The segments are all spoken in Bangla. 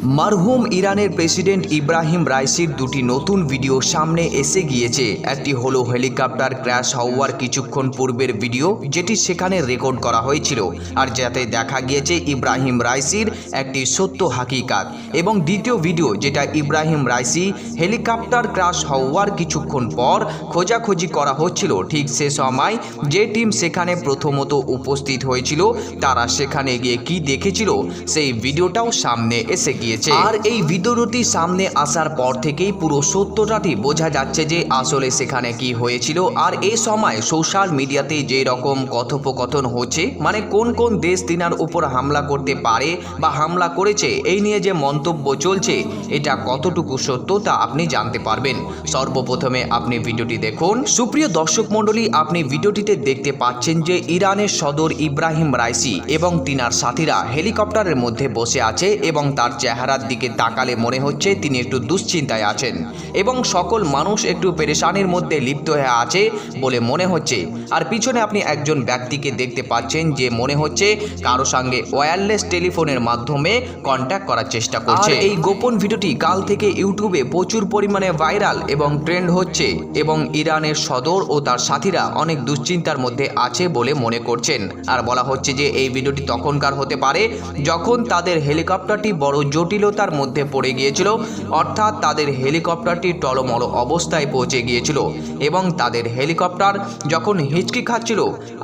মারহুম ইরানের প্রেসিডেন্ট ইব্রাহিম রাইসির দুটি নতুন ভিডিও সামনে এসে গিয়েছে। একটি হলো হেলিকপ্টার ক্র্যাশ হওয়ার কিছুক্ষণ পূর্বের ভিডিও, যেটি সেখানে রেকর্ড করা হয়েছিল, আর যাতে দেখা গিয়েছে ইব্রাহিম রাইসির একটি সত্য হাকিকাত। এবং দ্বিতীয় ভিডিও, যেটা ইব্রাহিম রাইসি হেলিকপ্টার ক্র্যাশ হওয়ার কিছুক্ষণ পর খোঁজাখুঁজি করা হচ্ছিল। ঠিক সে সময় যে টিম সেখানে প্রথমত উপস্থিত হয়েছিল, তারা সেখানে গিয়ে কি দেখেছিল, সেই ভিডিওটাও সামনে এসে গিয়েছে আর এই ভিডিওটি সামনে আসার পর থেকেই পুরো সত্যটাটি বোঝা যাচ্ছে যে আসলে সেখানে কি হয়েছিল। আর এই সময় সোশ্যাল মিডিয়াতে যে রকম কথোপকথন হচ্ছে মানে কোন কোন দেশ তিনার উপর হামলা করতে পারে বা হামলা করেছে, এই নিয়ে যে মন্তব্য চলছে, এটা কতটুকু সত্য তা আপনি জানতে পারবেন। সর্বপ্রথমে আপনি ভিডিওটি দেখুন। সুপ্রিয় দর্শক মণ্ডলী, আপনি ভিডিওটিতে দেখতে পাচ্ছেন যে ইরানের সদর ইব্রাহিম রাইসি এবং তিনার সাথীরা হেলিকপ্টারের মধ্যে বসে আছে এবং তার চেহারার দিকে তাকালে মনে হচ্ছে তিনি একটু দুশ্চিন্তায় আছেন। এবং সকল মানুষ একটু পেরেশানির মধ্যে লিপ্ত হয়ে আছে বলে মনে হচ্ছে। আর পিছনে আপনি একজন ব্যক্তিকে দেখতে পাচ্ছেন যে মনে হচ্ছে কারও সঙ্গে ওয়্যারলেস টেলিফোনের মাধ্যমে কন্ট্যাক্ট করার চেষ্টা করছে। এই গোপন ভিডিওটি কাল থেকে ইউটিউবে প্রচুর পরিমাণে ভাইরাল এবং ট্রেন্ড হচ্ছে এবং ইরানের সদর ও তার সাথীরা অনেক দুশ্চিন্তার মধ্যে আছে বলে মনে করছেন। আর বলা হচ্ছে যে এই ভিডিওটি তখনকার হতে পারে যখন তাদের হেলিকপ্টারটি বড় জটিলতার মধ্যে পড়ে গিয়েছিল। অর্থাৎ তাদের হেলিকপ্টারটি টলমল অবস্থায় পৌঁছে গিয়েছিল এবং তাদের হেলিকপ্টার যখন হিচকি খাচ্ছিল,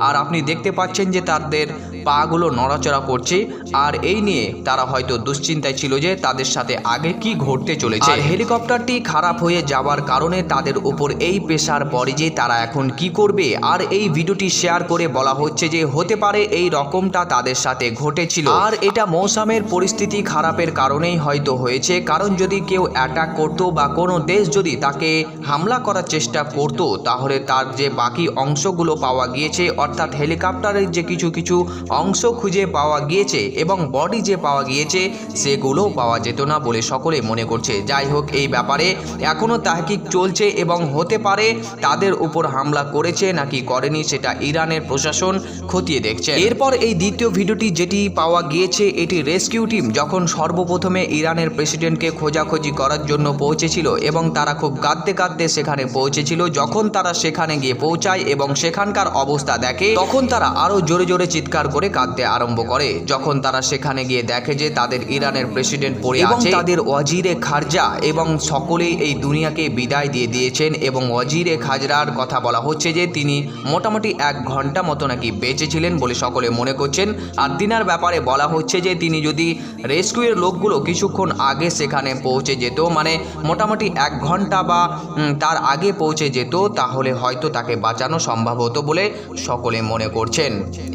আর আপনি দেখতে পাচ্ছেন যে তাদের পাগুলো নড়াচড়া করছে আর এই নিয়ে তারা হয়তো দুশ্চিন্তায় ছিল যে তাদের সাথে আগে কি ঘটতে চলেছে। আর হেলিকপ্টারটি খারাপ হয়ে যাওয়ার কারণে তাদের উপর এই পেশার পরে যে তারা এখন কি করবে আর এই ভিডিওটি শেয়ার করে বলা হচ্ছে যে হতে পারে এই রকমটা তাদের সাথে ঘটেছিল। আর এটা মৌসামের পরিস্থিতি খারাপের কারণেই হয়তো হয়েছে কারণ যদি কেউ অ্যাটাক করতো বা কোনো দেশ যদি তাকে হামলা করার চেষ্টা করতো তাহলে তার যে বাকি অংশগুলো পাওয়া গিয়েছে অর্থাৎ হেলিকপ্টারের যে কিছু কিছু অংশ খুঁজে পাওয়া গিয়েছে এবং বডি যে পাওয়া গিয়েছে সেগুলো পাওয়া যেত না বলে সকলে মনে করছে। যাই হোক, এই ব্যাপারে এখনও তাহকিক চলছে এবং হতে পারে তাদের উপর হামলা করেছে নাকি করেনি সেটা ইরানের প্রশাসন খতিয়ে দেখছে। এরপর এই দ্বিতীয় ভিডিওটি যেটি পাওয়া গিয়েছে, এটি রেস্কিউ টিম যখন সর্বপ্রথমে ইরানের প্রেসিডেন্টকে খোঁজাখুঁজি করার জন্য পৌঁছেছিল এবং তারা খুব কাঁদতে কাঁদতে সেখানে পৌঁছেছিল, যখন তারা সেখানে গিয়ে পৌঁছায় এবং সেখানকার অবস্থা দেখে, তখন তারা আরও জোরে জোরে চিৎকার করে কাঁদতে আরম্ভ করে। যখন তারা সেখানে গিয়ে দেখে যে তাদের ইরানের প্রেসিডেন্ট পড়ে আছে তাদের ওয়াজিরে খারজা এবং সকলেই এই দুনিয়াকে বিদায় দিয়ে দিয়েছেন এবং ওয়াজিরে খাজরার কথা বলা হচ্ছে যে তিনি মোটামুটি এক ঘণ্টা মতো নাকি বেঁচে ছিলেন বলে সকলে মনে করছেন। আর দিনার ব্যাপারে বলা হচ্ছে যে তিনি যদি রেস্কিউয়ের লোকগুলো কিছুক্ষণ আগে সেখানে পৌঁছে যেত মানে মোটামুটি এক ঘণ্টা বা তার আগে পৌঁছে যেত তাহলে হয়তো তাকে বাঁচানো সম্ভব হতো বলে সকলে মনে করছেন।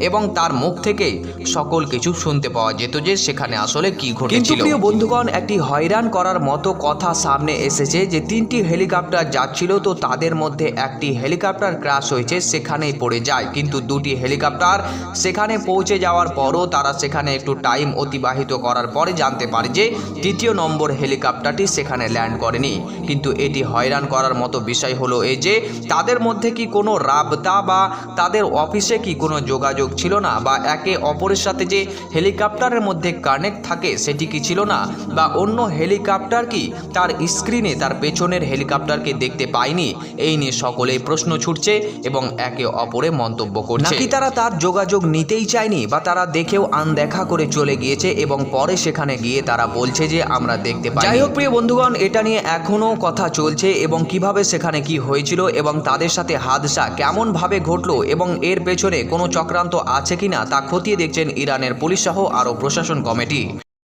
এবং তার মুখ থেকে সকল কিছু শুনতে পাওয়া যেত যে সেখানে আসলে কি ঘটেছিল। প্রিয় বন্ধুগণ, একটি হয়রান করার মতো কথা সামনে এসেছে যে তিনটি হেলিকপ্টার যাচ্ছিল, তো তাদের মধ্যে একটি হেলিকপ্টার ক্র্যাশ হয়েছে, সেখানেই পড়ে যায়। কিন্তু দুটি হেলিকপ্টার সেখানে পৌঁছে যাওয়ার পরও তারা সেখানে একটু টাইম অতিবাহিত করার পরে জানতে পারে যে তৃতীয় নম্বর হেলিকপ্টারটি সেখানে ল্যান্ড করেনি। কিন্তু এটি হয়রান করার মতো বিষয় হলো এই যে, তাদের মধ্যে কি কোনো রাবতা বা তাদের অফিসে কি কোনো যোগাযোগ ছিল না? বা একে অপরের সাথে যে হেলিকপ্টারের মধ্যে কানেক্ট থাকে সেটি কি ছিল না? বা অন্য হেলিকপ্টার কি? তার স্ক্রিনে তার পেছনের হেলিকপ্টারকে দেখতে পায়নি। এই নিয়ে সকলেই প্রশ্ন ছুটছে এবং একে অপরে মন্তব্য করছে। নাকি তারা তার যোগাযোগ নিতেই চায়নি বা তারা দেখেও আনদেখা করে চলে গিয়েছে এবং পরে সেখানে গিয়ে তারা বলছে যে আমরা দেখতে পাই যাই হোক প্রিয় বন্ধুগণ এটা নিয়ে এখনও কথা চলছে এবং কীভাবে সেখানে কি হয়েছিল এবং তাদের সাথে হাদসা কেমন ভাবে ঘটলো এবং এর পেছনে কোনো চক্রান্ত আছে কিনা তা খতিয়ে দেখছেন ইরানের পুলিশ সহ আরও প্রশাসন কমিটি।